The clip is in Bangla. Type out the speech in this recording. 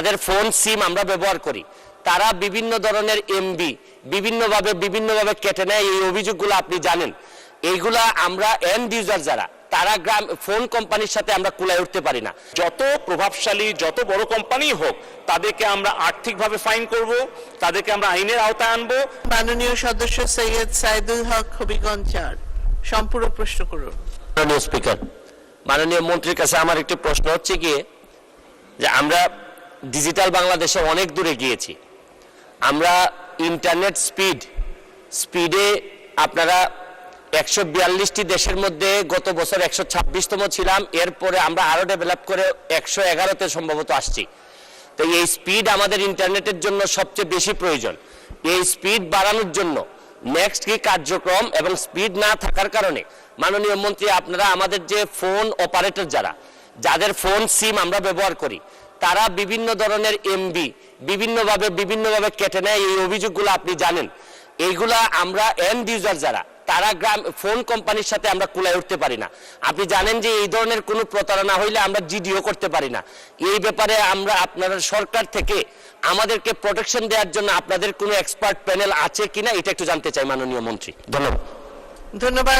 যাদের ফোন সিম আমরা ব্যবহার করি। তারা বিভিন্ন ধরনের এমবি বিভিন্নভাবে বিভিন্নভাবে কেটে নেয়। এই অভিযোগগুলো আপনি জানেন। এইগুলা আমরা এন্ড ইউজার যারা তারা গ্রাম ফোন কোম্পানির সাথে আমরা কুলায় উঠতে পারি না। যত প্রভাবশালী যত বড় কোম্পানি হোক তাদেরকে আমরা আর্থিকভাবে ফাইন করব তাদেরকে আমরা আইনের আওতায় আনব। মাননীয় সদস্য সৈয়দ সাইদুল হক হবিগঞ্জ চার সম্পূরক প্রশ্ন করুন। মাননীয় স্পিকার মাননীয় মন্ত্রীর কাছে আমার একটি প্রশ্ন হচ্ছে কি যে আমরা ডিজিটাল বাংলাদেশে অনেক দূরে গিয়েছি। আমরা ইন্টারনেট স্পিড, স্পিডে আপনারা একশো বিয়াল্লিশটি দেশের মধ্যে গত বছর একশো ছাব্বিশতম ছিলাম, এরপরে আমরা আরও ডেভেলপ করে একশো এগারোতে সম্ভবত আসছি। তো এই স্পিড আমাদের ইন্টারনেটের জন্য সবচেয়ে বেশি প্রয়োজন। এই স্পিড বাড়ানোর জন্য নেক্সট কি কার্যক্রম এবং স্পিড না থাকার কারণে মাননীয় মন্ত্রী, আপনারা আমাদের যে ফোন অপারেটর যারা, যাদের ফোন সিম আমরা ব্যবহার করি তারা বিভিন্ন ধরনের এমবি বিভিন্নভাবে বিভিন্নভাবে কেটে নেয়। এই অভিযোগগুলো আপনি জানেন। এইগুলা আমরা এন্ড ইউজার যারা, তারা গ্রাম ফোন কোম্পানির সাথে আমরা কুলায় উঠতে পারি না। আপনি জানেন যে এই ধরনের কোনো প্রতারণা হইলে আমরা জিডিও করতে পারি না। এই ব্যাপারে আমরা আপনার সরকার থেকে আমাদেরকে প্রোটেকশন দেওয়ার জন্য আপনাদের কোনো এক্সপার্ট প্যানেল আছে কিনা, এটা একটু জানতে চাই মাননীয় মন্ত্রী। ধন্যবাদ। ধন্যবাদ।